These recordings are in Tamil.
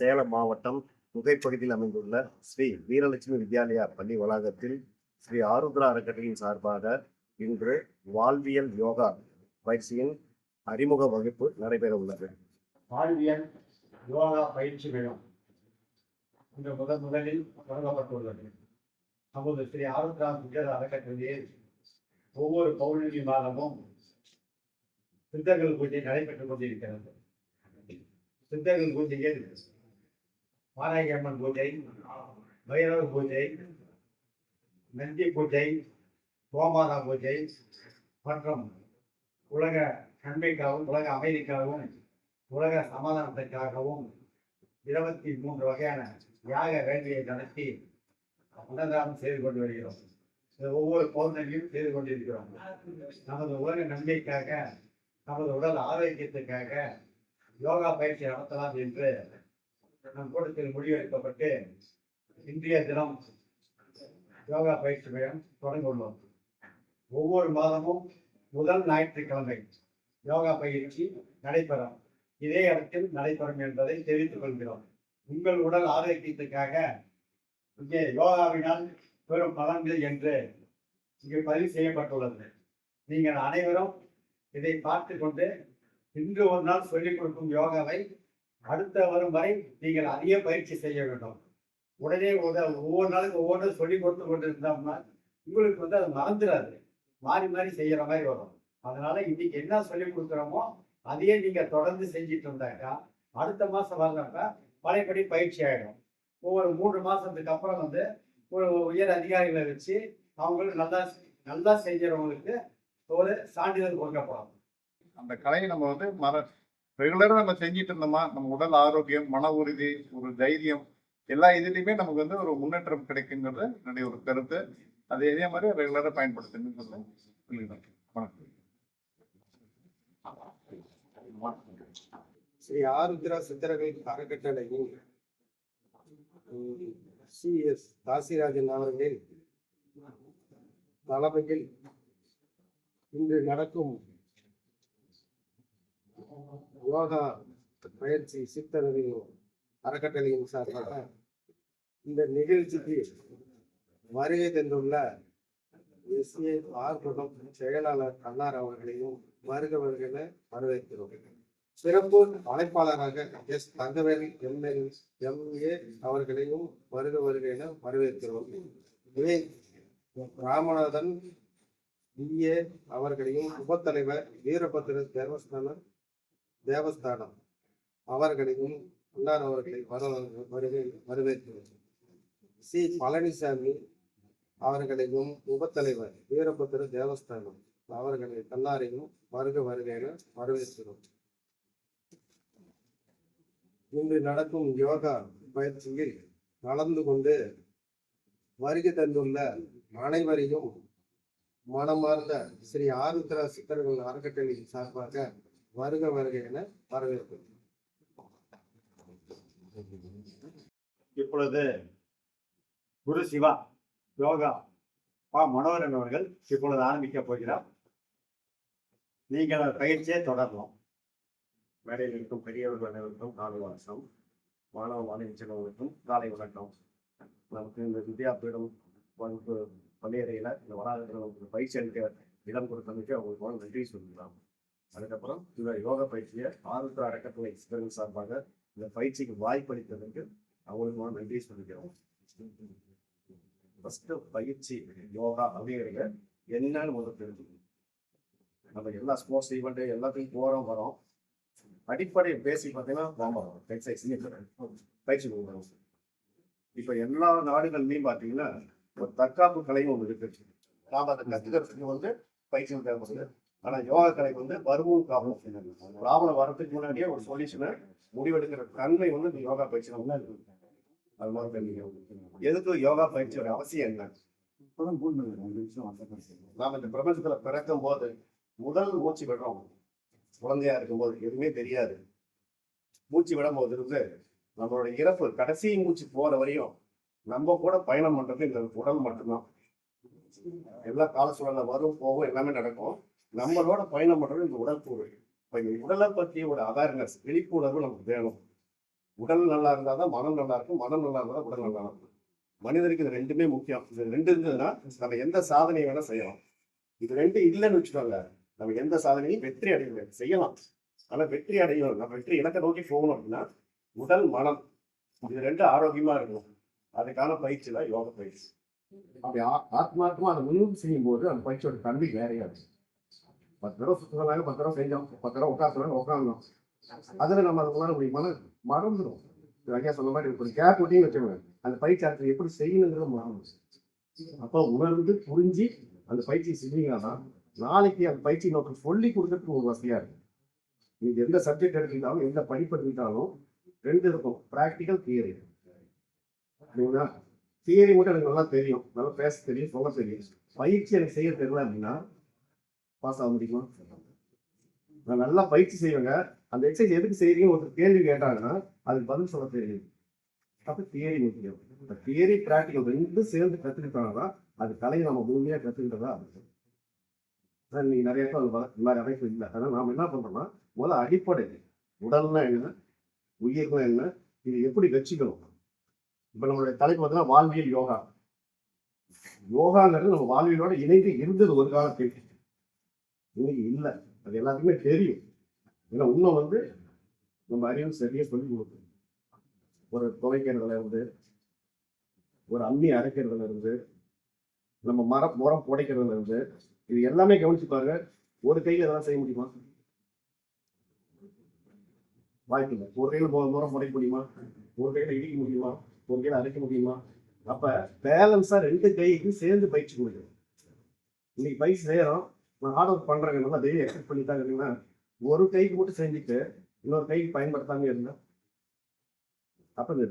சேலம் மாவட்டம் புகைப்பகுதியில் அமைந்துள்ள ஸ்ரீ வீரலட்சுமி வித்யாலயா பள்ளி வளாகத்தில் ஸ்ரீ ஆருத்ரா அறக்கட்டளையின் சார்பாக இன்று வாழ்வியல் யோகா பயிற்சியின் அறிமுக வகுப்பு நடைபெற உள்ளது. வாழ்வியல் யோகா பயிற்சி மையம் இன்று முதன் முதலில் தொடங்கப்பட்டுள்ளது. நமது ஸ்ரீ ஆருத்ரா சித்தர் அறக்கட்டளையில் ஒவ்வொரு பௌர்ணமி மாதமும் சித்தர்கள் பூஜை நடைபெற்றுக் கொண்டிருக்கிறது. சித்தர்கள் பூஜையில் மாராயி அம்மன் பூஜை பைரவ பூஜை நந்தி பூஜை கோமாதா பூஜை மற்றும் உலக நன்மைக்காகவும் உலக அமைதிக்காகவும் உலக சமாதானத்திற்காகவும் இருபத்தி மூன்று வகையான யாக வேள்வியை நடத்தி அன்னதானம் செய்து கொண்டு வருகிறோம். ஒவ்வொரு பௌர்ணமியும் செய்து கொண்டிருக்கிறோம். நமது உலக நன்மைக்காக நமது உடல் ஆரோக்கியத்துக்காக யோகா பயிற்சி நடத்தலாம் என்று கூட்டத்தில் முடிவெடுக்கப்பட்டு இன்றைய தினம் யோகா பயிற்சி மையம் தொடங்கியுள்ளோம். ஒவ்வொரு மாதமும் முதல் ஞாயிற்றுக்கிழமை யோகா பயிற்சி நடைபெறும். இதே இடத்தில் நடைபெறும் என்பதை தெரிவித்துக் கொள்கிறோம். உங்கள் உடல் ஆரோக்கியத்துக்காக இங்கே யோகாவினால் பெரும் பலன்கள் என்று இங்கே பதிவு செய்யப்பட்டுள்ளது. நீங்கள் அனைவரும் இதை பார்த்து கொண்டு இன்று ஒரு நாள் சொல்லிக் கொடுக்கும் யோகாவை அடுத்த வரும் வரை நீங்கள் அதிக பயிற்சி செய்ய வேண்டும். உடனே ஒவ்வொரு நாளுக்கு ஒவ்வொன்றும் சொல்லி கொடுத்து கொண்டு இருந்தோம்னா உங்களுக்கு வந்து அது மறந்துடாது மாறி மாறி செய்யற மாதிரி வரும். அதனால இன்னைக்கு என்ன சொல்லி கொடுக்குறோமோ அதையே நீங்க தொடர்ந்து செஞ்சுட்டு இருந்தாக்கா அடுத்த மாசம் வர்றப்ப பழையபடி பயிற்சி ஆயிடும். ஒவ்வொரு மூன்று மாசத்துக்கு அப்புறம் வந்து ஒரு உயர் அதிகாரிகளை வச்சு அவங்களுக்கு நல்லா நல்லா செஞ்சவங்களுக்கு ஒரு சான்றிதழ் கொடுக்கப்படும் அந்த கலையை நம்ம வந்து மற ரெகுலரா நம்ம செஞ்சிட்டு இருந்தோமா? நம்ம உடல் ஆரோக்கியம் மன உறுதி ஒரு தைரியம் எல்லா இதுலேயுமே நமக்கு வந்து ஒரு முன்னேற்றம் கிடைக்குங்கிறது என்னுடைய ஒரு கருத்து. அது இதே மாதிரி ரெகுலரா பயன்படுத்தணும் சொல்லிடுறேன் வணக்கம். ஸ்ரீ ஆருத்ரா சித்தர்கள் அறக்கட்டளையின் சி எஸ் காசிராஜன் அவர்களின் தலைமையில் இன்று நடக்கும் யோகா பயிற்சி சித்தர்கள் அறக்கட்டளையின் சார்பாக இந்த நிகழ்ச்சிக்கு வருகை தந்துள்ள எஸ் ஏ ஆர்வகம் செயலாளர் அன்னார் அவர்களையும் வருக வருகென வரவேற்கிறோம். சிறப்பு அழைப்பாளராக எஸ் தங்கவேல் எம்எல் எம்ஏ அவர்களையும் வருக வருக என வரவேற்கிறோம். வே ராமநாதன் இஏ அவர்களையும் உபத்தலைவர் வீரபத்திர தேவஸ்தானம் தேவஸ்தானம். அவர்களையும் அன்னார் அவர்களை வர வருகை வரவேற்கிறது சி. பழனிசாமி அவர்களையும் உபத்தலைவர் வீரபத்திர தேவஸ்தானம் அவர்களை தன்னாரையும் வருக வருகையில வரவேற்கிறோம். இன்று நடக்கும் யோகா பயிற்சியில் கலந்து கொண்டு வருகை தந்துள்ள அனைவரையும் மனமார்ந்த ஸ்ரீ ஆருத்ரா சித்தர்கள் அறக்கட்டளையின் சார்பாக வருக வருக என வரவேற்கிறோம். இப்பொழுது குரு சிவா யோகா பா மனோகரன் அவர்கள் இப்பொழுது ஆரம்பிக்க போகிறார். நீங்கள் பயிற்சியை தொடரலாம். மேடையில் இருக்கும் பெரியவர்கள் அனைவருக்கும் காலை வாசம் மாணவ மாணவி செல்வங்களுக்கும் காலை வணக்கம். நமக்கு இந்த வித்யாபீடம் வகுப்பு பள்ளியறையில் இந்த வளாகத்தில் பயிற்சி அளிக்க இடம் கொடுத்தமைக்கு அவங்களுக்கு நன்றி சொல்லுகிறாங்க அதுக்கப்புறம் இவர் யோகா பயிற்சியை ஆருத்ரா அறக்கட்டளை சித்தர்கள் சார்பாக இந்த பயிற்சிக்கு வாய்ப்பளித்ததற்கு அவங்களுக்கு நன்றி சொல்லிக்கிறோம். ஃபர்ஸ்ட் பயிற்சி யோகா அப்படிங்கிறத என்னன்னு முதல் தெரிஞ்சுக்கணும். நம்ம எல்லா ஸ்போர்ட்ஸ் ஈவெண்ட் எல்லாத்தையும் போறோம் வரோம். அடிப்படை பேசிக் பார்த்தீங்கன்னா வாம்பரம் எக்ஸசைஸ் பயிற்சி கொடுக்குறோம். இப்போ எல்லா நாடுகள்லையும் பார்த்தீங்கன்னா ஒரு தற்காப்பு கலையும் ஒன்று இருக்கு. நாம அதை கத்துக்கிறதுக்கு வந்து பயிற்சி தேவைப்படுது ஆனா யோகா கலை வந்து வருவும் ப்ராப்ளம் ப்ராப்ளம் வர்றதுக்கு முன்னாடியே ஒரு சொல்யூஷனை முடிவெடுக்கிற தன்மை வந்து இந்த யோகா பயிற்சி வந்து அது மாதிரி எதுக்கு யோகா பயிற்சியோட அவசியம் என்ன? நாம இந்த பிரபஞ்சத்துல பிறக்கும் போது முதல் மூச்சு விடுறோம். குழந்தையா இருக்கும்போது எதுவுமே தெரியாது. மூச்சு விடும் போது இருந்து நம்மளோட இறப்பு கடைசி மூச்சு போற வரையும் நம்ம கூட பயணம் பண்றது இந்த உடல் மட்டும்தான். எல்லா கால சூழல்ல வரும் போகும் எல்லாமே நடக்கும். நம்மளோட பயணம் பண்றது இந்த உடல் கூறு இப்ப இந்த உடலை பற்றிய ஒரு அவேர்னஸ் விழிப்புணர்வு நமக்கு வேணும். உடல் நல்லா இருந்தால் தான் மனம் நல்லா இருக்கும். மனம் நல்லா இருந்தால் தான் உடல் நல்லா இருக்கும். மனிதருக்கு இது ரெண்டுமே முக்கியம். இது ரெண்டு இருந்ததுன்னா நம்ம எந்த சாதனையை வேணா செய்யலாம். இது ரெண்டு இல்லைன்னு வச்சுக்கோங்க. நம்ம எந்த சாதனையும் வெற்றி அடைய முடியாது செய்யலாம். ஆனா வெற்றி அடையணும். நம்ம வெற்றி இலக்கை நோக்கி போகணும் அப்படின்னா உடல் மனம் இது ரெண்டு ஆரோக்கியமா இருக்கணும். அதுக்கான பயிற்சி தான் யோக பயிற்சி. அப்படி ஆ- அதை முழுவதும் செய்யும் போது அந்த பயிற்சியோட தன்மை வேறையா இருக்கும். பத்து தடவை சுற்றுறாங்க பத்து தடவை செஞ்சோம் பத்து தடவை உட்காந்துறாங்க உட்காந்தோம் அதுல நம்ம அதை உணர மன மறந்துடும் ஐயா சொன்ன மாதிரி ஒரு கேப் ஒட்டியும் வச்சுக்கோங்க. அந்த பயிற்சி அடுத்து எப்படி செய்யணுங்கிறத மறந்து அப்போ உணர்ந்து புரிஞ்சு அந்த பயிற்சி செஞ்சீங்கன்னா நாளைக்கு அந்த பயிற்சி நோக்கம் சொல்லி கொடுக்கறதுக்கு ஒரு வசதியா இருக்கும் நீங்க எந்த சப்ஜெக்ட் எடுத்துக்கிட்டாலும் எந்த படிப்பு எடுத்துக்கிட்டாலும் ரெண்டு இருக்கும். ப்ராக்டிக்கல் தியரி சரிங்களா தியரி மட்டும் எனக்கு நல்லா தெரியும். நல்லா பேச தெரியும் சொல்ல தெரியும். பயிற்சி எனக்கு செய்ய தெரியல அப்படின்னா பாஸ் ஆக முடியுமா நான் நல்லா பயிற்சி செய்வேங்க. அந்த எக்ஸசைஸ் எதுக்கு செய்கிறீங்க ஒரு கேள்வி கேட்டாங்கன்னா அதுக்கு பதில் சொல்ல தெரியும் அப்போ தியரி முக்கியம் இந்த தியரி ப்ராக்டிக்கல் ரெண்டும் சேர்ந்து கற்றுக்கிட்டாங்கன்னா அது கலையை நம்ம முழுமையாக கற்றுக்கிட்டதா இருக்கும் நீங்கள் நிறைய பேர் அது இந்த மாதிரி அமைப்பு இல்லை. அதனால் நாம் என்ன பண்ணுறோம்னா முதல்ல அடிப்படை உடல்னா என்ன? உயிர்னா என்ன? இது எப்படி வச்சுக்கணும் இப்போ நம்மளுடைய தலைப்பு பார்த்தீங்கன்னா வாழ்வியல் யோகா. யோகாங்கிறது நம்ம வாழ்வியலோட இணைந்து இருந்தது ஒரு காலத்தில் இன்னைக்கு இல்லை. அது எல்லாத்துக்குமே தெரியும். ஏன்னா உண்மை வந்து நம்ம அறிவு சரியாக சொல்லி கொடுக்கும். ஒரு துவைக்கிறதுல இருந்து ஒரு அம்மி அரைக்கிறதுல இருந்து நம்ம மரம் முறம் புடைக்கிறதுல இருந்து இது எல்லாமே கவனிச்சு பாருங்க. ஒரு கையில இதெல்லாம் செய்ய முடியுமா? வாய்ப்பு இல்லை. ஒரு கையில மு- முறம் புடைக்க முடியுமா? ஒரு கையில இடிக்க முடியுமா? ஒரு கையில அரைக்க முடியுமா? அப்ப பேலன்ஸா ரெண்டு கைக்கும் சேர்ந்து பயிற்சி கொடுக்குது இன்னைக்கு பயிற்சி செய்யறோம். நான் ஹார்ட் ஒர்க் பண்றேங்க நல்லா டெய்லி எக்ஸசைஸ் பண்ணிட்டாங்க அப்படின்னா ஒரு கைக்கு மட்டும் செஞ்சுட்டு இன்னொரு கைக்கு பயன்படுத்தாம இருந்தா அப்போ இந்த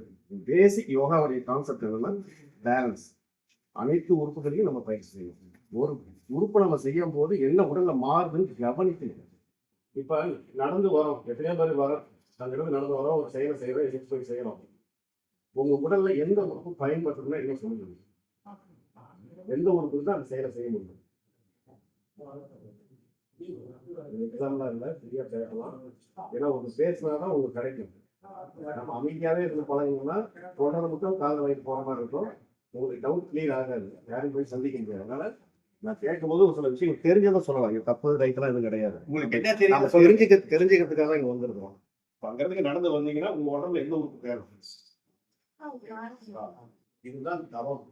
பேசிக் யோகாவுடைய கான்செப்ட் என்னன்னா பேலன்ஸ் அனைத்து உறுப்புகளையும் நம்ம பயிற்சி செய்யணும். ஒரு உறுப்பு நம்ம செய்யும் போது என்ன உடல்ல மாறுதுன்னு கவனிக்கணும் இப்போ நடந்து வரோம் எத்தனையோ பேர் வரோம் அந்த இடத்துல நடந்து வரோம் ஒரு செயலை செய்கிறோம் எதிர்த்து போய் உங்க உடல்ல எந்த உறுப்பு பயன்படுத்தணும்னா என்ன சொல்லுங்க எந்த உறுப்பு தான் அந்த செயலை செய்ய முடியும்? எக்ஸாம்லாம் இல்லை சரியா பேசலாம். ஏன்னா உங்களுக்கு பேசினாதான் உங்களுக்கு கிடைக்கும். நம்ம அமைதியாவே இருந்து பழகினோம்னா தொடர்ந்து மட்டும் கால வயிறு போற மாதிரி இருக்கும். உங்களுக்கு டவுட் கிளியர் ஆகாது. யாரையும் போய் சந்திக்க முடியாது. அதனால நான் கேட்கும்போது ஒரு சில விஷயங்கள் தெரிஞ்சதை சொல்லலாம். இங்க தப்பு ரைட்டெல்லாம் எதுவும் கிடையாது. உங்களுக்கு என்ன தெரியும் தெரிஞ்சுக்க தெரிஞ்சுக்கிறதுக்காக தான் இங்க வந்திருக்கோம் இப்ப அங்க இருந்து நடந்து வந்தீங்கன்னா உங்க உடம்புல எந்த உறுப்பு தேவை இதுதான் தவம்.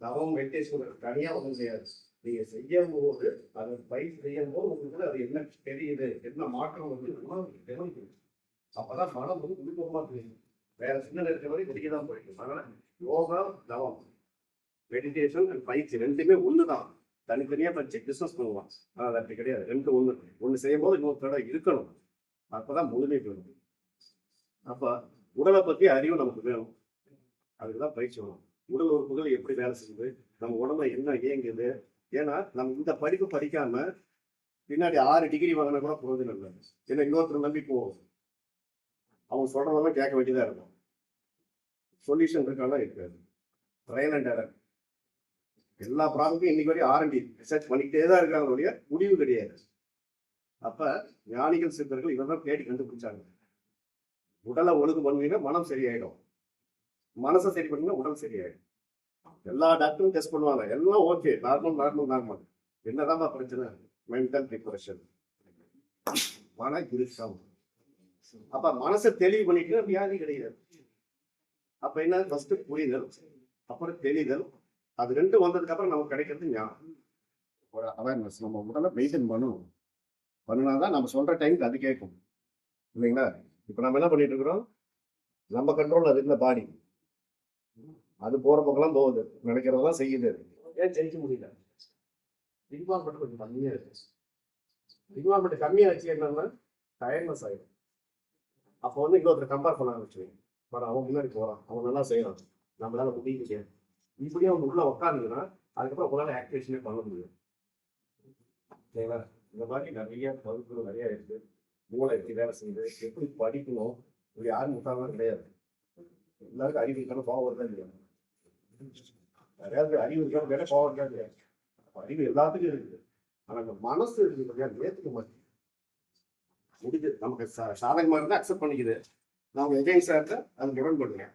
தவம் மெடிடேஷன் தனியா ஒன்றும் செய்யாது. நீங்க செய்யும் போது அதை பயிற்சி செய்யும் போது உங்களுக்கு அது என்ன தெரியுது? என்ன மாற்றம் வந்து உணர்வு தெரியுது அப்பதான் மனம் வந்து உள்புறமா தெரியும். வேற சின்ன இருக்கிற வரை தெரிய தான் போயிடும் அதனால யோகா தவம் மெடிடேஷன் அண்ட் பயிற்சி ரெண்டுமே ஒண்ணுதான். தனித்தனியா படிச்சு பிசினஸ் பண்ணுவான் ஆனா அது அப்படி கிடையாது. ரெண்டு ஒண்ணு. ஒண்ணு செய்யும் போது இன்னொரு தடவை இருக்கணும். அப்பதான் முழுமை பெறும். அப்ப உடலை பத்தி அறிவு நமக்கு வேணும். அதுக்குதான் பயிற்சி வேணும். உடல் உறுப்புகள் எப்படி வேலை செய்யுது? நம்ம உடம்புல என்ன இயங்குது? ஏன்னா நம்ம இந்த படிப்பு படிக்காம பின்னாடி ஆறு டிகிரி வாங்கினா கூட போகுது இல்லை. ஏன்னா இன்னொருத்தர் நம்பி போவோம் அவங்க சொல்றதெல்லாம் கேட்க வேண்டியதாக இருக்கும். சொல்யூஷன் இருக்கானா இருக்காது. ட்ரையல் அண்ட் எரர் எல்லா ப்ராப்ளமும் இன்னைக்கு வரையும் ஆரண்டி ரிசர்ச் பண்ணிக்கிட்டே தான் இருக்காங்களுடைய முடிவு கிடையாது. அப்ப ஞானிகள் சித்தர்கள் இவதான் தேடி கண்டுபிடிச்சாங்க. உடலை ஒழுங்கு பண்ணுவீங்கன்னா மனம் சரியாயிடும். மனசை சரி பண்ணீங்கன்னா உடல் சரியாயிடும். எல்லா டாக்டரும் டெஸ்ட் பண்ணுவாங்க. எல்லாம் ஓகே நார்மல் நார்மல் நார்மல் என்னதான் பிரச்சனை? மென்டல் டிப்ரெஷன் மன இறுக்கம். அப்ப மனசை தெளிவு பண்ணிட்டு வியாதி கிடையாது. அப்ப என்ன? ஃபர்ஸ்ட் புரிதல். அப்புறம் தெளிதல். அது ரெண்டும் வந்ததுக்கு அப்புறம் நமக்கு கிடைக்கிறது ஞானம். ஒரு அவேர்னஸ் நம்ம உடலை மெயின்டைன் பண்ணணும். பண்ணினாதான் நம்ம சொல்ற டைமுக்கு அது கேட்கும். இல்லைங்களா? இப்ப நம்ம என்ன பண்ணிட்டு இருக்கிறோம்? நம்ம கண்ட்ரோல் அது இருந்த பாடி அது போற பக்கம்லாம் போகுது நினைக்கிறதெல்லாம் செய்யுது ஏன் ஜெயிக்க முடியல? இன்வால்மெண்ட் கொஞ்சம் கம்மியா இருக்கு. இன்வால்மெண்ட் கம்மியா வச்சு என்னன்னா டயர்னஸ் ஆயிடும். அப்போ வந்து இன்னொருத்தர் கம்பேர் பண்ண ஆரம்பிச்சுருவீங்க. பட் அவன் முன்னாடி போறான். அவன் நல்லா செய்யறான். நம்மளால முடியல இப்படியே அவங்க உள்ள உட்காந்துன்னா அதுக்கப்புறம் உங்களால ஆக்டிவேஷனே பண்ண முடியும் சரிங்களா? இந்த மாதிரி நிறைய வகுப்புகள் நிறைய இருக்கு. மூளை எப்படி வேலை செய்யுது எப்படி படிக்கணும் இப்படி யாரும் முட்டாளம் கிடையாது. எல்லாருக்கும் அறிவு இருக்கான தான் இல்லையா? நிறைய அறிவு இருக்கான வேற கோவம் இருக்கா அப்ப அறிவு எல்லாத்துக்கும் இருக்குது. ஆனா இந்த மனசு இருக்குது இல்லையா? மாட்டேங்குது. முடிஞ்சது நமக்கு சா- சாதகமா இருந்தா அக்செப்ட் பண்ணிக்குது. நம்ம எகெயின்ஸ்டா இருந்தா அது முரண்படுங்க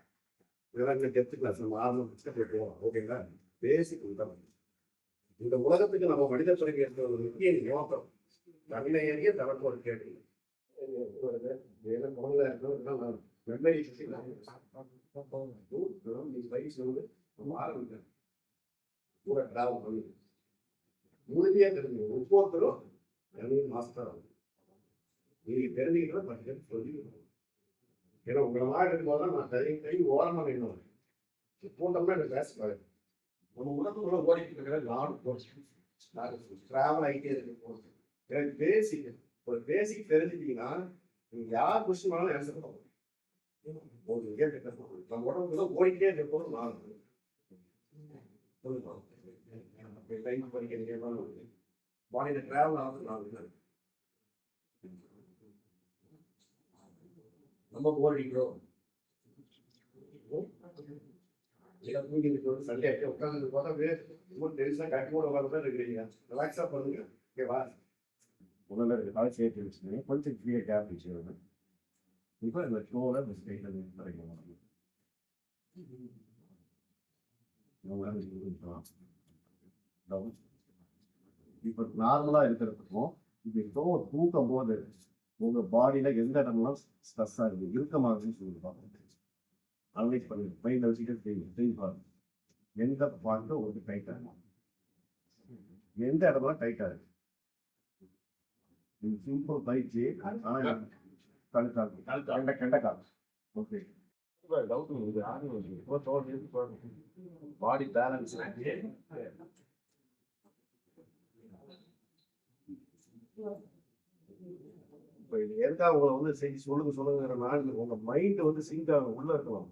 இதெல்லாம் இந்த டெப்த் கிளாஸ் நம்ம ஆரம்பம் போவோம். ஓகேங்களா பேசிக் இதுதான் இந்த உலகத்துக்கு நம்ம மனித பிறகு என்ற ஒரு முக்கிய நோக்கம் தன்னை அறிய தனக்கு ஒரு கேள்வி மெமரி வயசு வந்து ஆரம்பிக்கிறேன் கூட டிராவல் பண்ணி உறுதியா தெரிஞ்சு ஒவ்வொருத்தரும் நிறைய மாஸ்டர் ஆகும். நீங்க தெரிஞ்சுக்கிட்டா பத்து சொல்லி ஏன்னா உங்களை மாதிரி இருக்கும்போது தான் நான் கை கை ஓரமா நின்றுவேன் கூட்டம்னா எனக்கு பேசக்கூடாது நம்ம உலகத்துல ஓடிட்டு இருக்கிற நானும் போச்சு ட்ராவல் ஆகிட்டே இருக்கு எனக்கு பேசிக் ஒரு பேசிக் தெரிஞ்சுட்டீங்கன்னா நீங்கள் யார் கொஸ்டின் பண்ணாலும் ஆன்சர் முடியும். ஒரு கேள்வி கேட்கணும். நம்ம உடம்புக்குள்ள ஓடிட்டே இருப்போம் நான் டைம் படிக்கிறீங்க பாடியில டிராவல் ஆகுது நான் ரொம்ப போர் அடிக்கிறோம் சண்டே உட்காந்து பார்த்தா வேறு ரொம்ப டென்ஷனாக கட்டி போட உட்காந்து இருக்கிறீங்க ரிலாக்ஸாக பண்ணுங்க ஓகேவா முதல்ல இருக்கிறதால சேர்த்து வச்சுருங்க கொஞ்சம் ஃப்ரீயாக கேப் வச்சுருங்க இப்போ இந்த ஷோவில் இந்த ஸ்டேஷன் இப்போ நார்மலாக இருக்கிறதுக்கும் இப்போ இப்போ தூக்கம் போது உங்க பாடியில எந்த இடம்லாம் ஸ்ட்ரெஸ் ஆகுது இறுக்கமாகுதுன்னு சொல்லி பார்க்கணும் அனலைஸ் பண்ணி மைண்ட்ல வச்சுட்டு தெரியும் பாருங்க. எந்த பாட்டு ஒரு டைட்டாக இருக்கும் எந்த இடம்லாம் டைட் இருக்கு? சிம்பிள் பயிற்சி ஆனா கழுத்தாகும் கண்ட கெண்ட காலம் ஓகே பாடி பேலன்ஸ் இப்போ இது எதுக்காக உங்களை வந்து செய்தி சொல்லுங்க சொல்லுங்கன்னா உங்க மைண்ட் வந்து சிங்க் ஆகும். உள்ள இருக்கலாம்.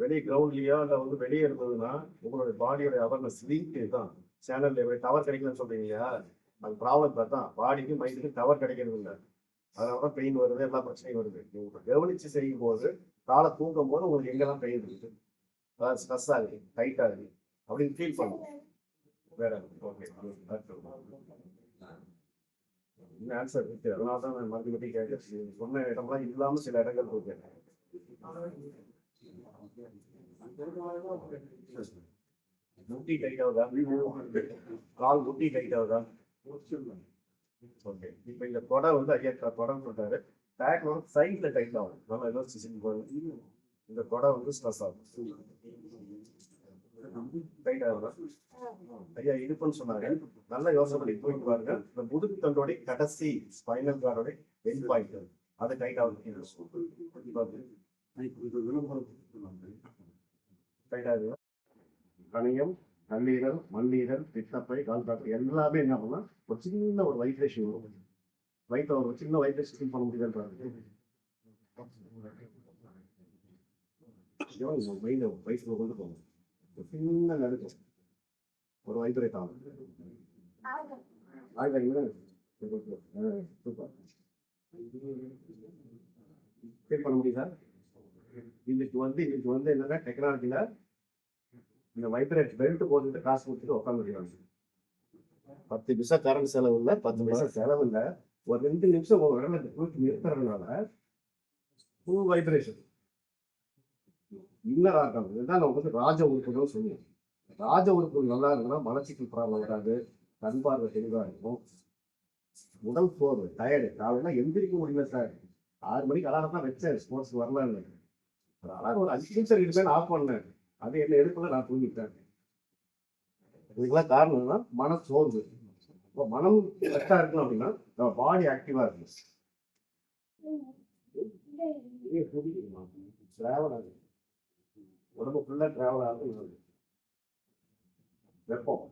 வெளியே கிரவுண்ட்லயோ இல்லை வந்து வெளியே இருந்ததுன்னா உங்களுடைய பாடியோட அவேர்னஸ் லிங்க் தான். சேனல்ல எப்படி டவர் கிடைக்கலன்னு சொல்றீங்க இல்லையா? அது ப்ராப்ளம் தான். பாடிக்கு மைண்டுக்கு டவர் கிடைக்கிறது இல்லை. அதனால தான் பெயின் வருது எல்லா பிரச்சனையும் வருது. நீங்க கவனிச்சு செய்யும் போது காலை தூங்கும் போது உங்களுக்கு எங்கெல்லாம் பெயின் இருக்குது? அதாவது ஸ்ட்ரெஸ் ஆகுது டைட் ஆகுது அப்படின்னு ஃபீல் பண்ணுங்க. வேற ஓகே இன்னும் ஆன்சர் இருக்கு அதனால தான் நான் மறுபடியும் மறுபடியும் சொன்ன இடம்லாம் இல்லாமல் சில இடங்கள் இருக்கு. முட்டி டைட் ஆகுதா? கால் முட்டி டைட் ஆகுதா? ஓகே இப்போ இந்த கொடை வந்து ஐயா கொடைன்னு சொல்றாரு. பேக் வந்து சைடில் டைட் ஆகும். நம்ம யோசிச்சு இந்த கொடை வந்து ஸ்ட்ரெஸ் ஆகும். டைட் ஐயா இடுப்புன்னு சொன்னாங்க நல்லா யோசனை பண்ணி போயிட்டு பாருங்க. இந்த முதுகு தண்டோடைய கடைசி ஸ்பைனல் கார்டோட எண்ட் பாயிண்ட் அது டைட் ஆகுது. டைட் ஆகுது? கணியம் கல்லீரல் மண்ணீரல் பித்தப்பை கால் எல்லாமே என்ன பண்ணலாம்? ஒரு சின்ன ஒரு வைப்ரேஷன் வரும். வயிற்றுல ஒரு சின்ன வைப்ரேஷன் ஃபீல் பண்ண முடியுதுன்றாங்க மைண்ட் வயசுல கொண்டு போகும் ஒரு சின்ன நடுக்கம் ஒரு வைத்துறை வைப்ரேட் ஆகும் ஃபீல் பண்ண முடியுதா இன்னைக்கு வந்து இன்னைக்கு வந்து என்னன்னா டெக்னாலஜியில் இந்த வைப்ரேட் பெல்ட் போட்டுட்டு காசு கொடுத்துட்டு உட்காந்துருக்காங்க பத்து பைசா கரண்ட் செலவு இல்லை பத்து பைசா செலவு இல்லை. ஒரு ரெண்டு நிமிஷம் ஒரு இடத்துல தூக்கி நிறுத்துறதுனால ஃபுல் வைப்ரேஷன் இன்னர் ஆட்டம் இதுதான் நம்ம வந்து ராஜ உறுப்புகள் சொல்லுவோம் ராஜ உறுப்புகள் நல்லா இருக்குன்னா மலச்சிக்கல் ப்ராப்ளம் வராது கண் பார்வை தெளிவாக இருக்கும். உடல் சோர்வு டயர்டு காலையில எந்திரிக்க முடியல சார் ஆறு மணிக்கு அலாரம் தான் வச்சேன் ஸ்போர்ட்ஸ் வரலான்னு. ஒரு அலாரம் ஒரு அஞ்சு நிமிஷம் ரெண்டு ஆஃப் பண்ணேன். அது என்ன எடுக்கல நான் தூங்கிட்டேன். இதுக்கெல்லாம் காரணம் என்னன்னா மன சோர்வு இப்போ மனம் கரெக்டாக இருக்கணும் அப்படின்னா நம்ம பாடி ஆக்டிவாக இருக்கும் டிராவல் ஆகுது உடம்பு ஃபுல்லாக டிராவல் ஆகுது. வெப்பம்.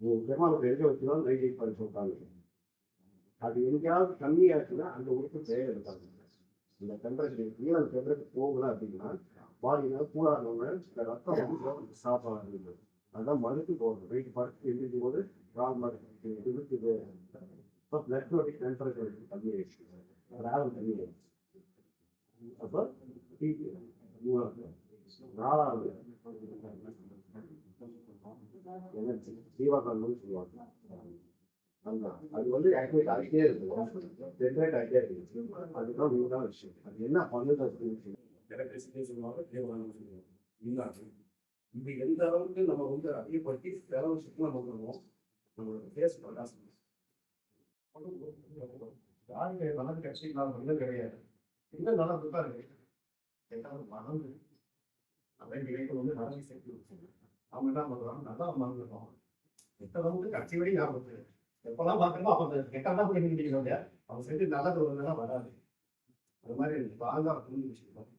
பெருமாளுக்கு எங்க வச்சுதான் நைட் பண்ணி சொல்லிட்டாங்க அது எங்கேயாவது கம்மியாச்சுன்னா அந்த உறுப்பு செயல் எடுத்தாங்க இந்த டெம்பரேச்சர் கீழே டெம்பரேச்சர் போகல அப்படின்னா பாடியில கூடாதவங்க இந்த ரத்தம் வந்து ஸ்டாப் ஆகுது அதுதான் மறுத்து போகுது வெயிட் படுத்து எழுதிக்கும் போது ப்ராப்ளம் இருக்குது இப்போ பிளட் ரோட்டிக் டெம்பரேச்சர் கம்மியாயிடுச்சு ராவல் கம்மியாயிடுச்சு அப்போ நாலாவது எனர்ஜி ஜீவாகாந்தம்னு சொல்லுவாங்க அது வந்து ஆக்டிவேட் ஆகிட்டே இருக்கும் ஜென்ரேட் ஆகிட்டே இருக்கு அதுதான் மெயினான விஷயம் அது என்ன பண்ணுது எலக்ட்ரிசிட்டி சொல்லுவாங்க தேவையான சொல்லுவாங்க மின்னாடு இது எந்த அளவுக்கு நம்ம வந்து அதிகப்படுத்தி செலவு சுத்தம் நம்ம பண்ணுவோம் நம்மளோட ஃபேஸ் பிரகாசம் யாருக்கு நல்லது கட்சி இல்லாத வந்து கிடையாது. எந்த நல்லா இருப்பாரு. இருக்கு எதாவது மனம் அவன் நினைப்பு வந்து மனதை சேர்த்து அவங்க என்ன பண்றாங்க நல்லா மறந்துடுவாங்க. எத்தனை அளவுக்கு கட்சி வழி ஞாபகத்து எப்பெல்லாம் பார்க்கணுமோ அப்ப அந்த கெட்டெல்லாம் போய் நினைக்கிறீங்க அவங்க செஞ்சு நல்லது ஒன்றுலாம் வராது. அது மாதிரி வாங்க புரிஞ்சு வச்சுக்கணும்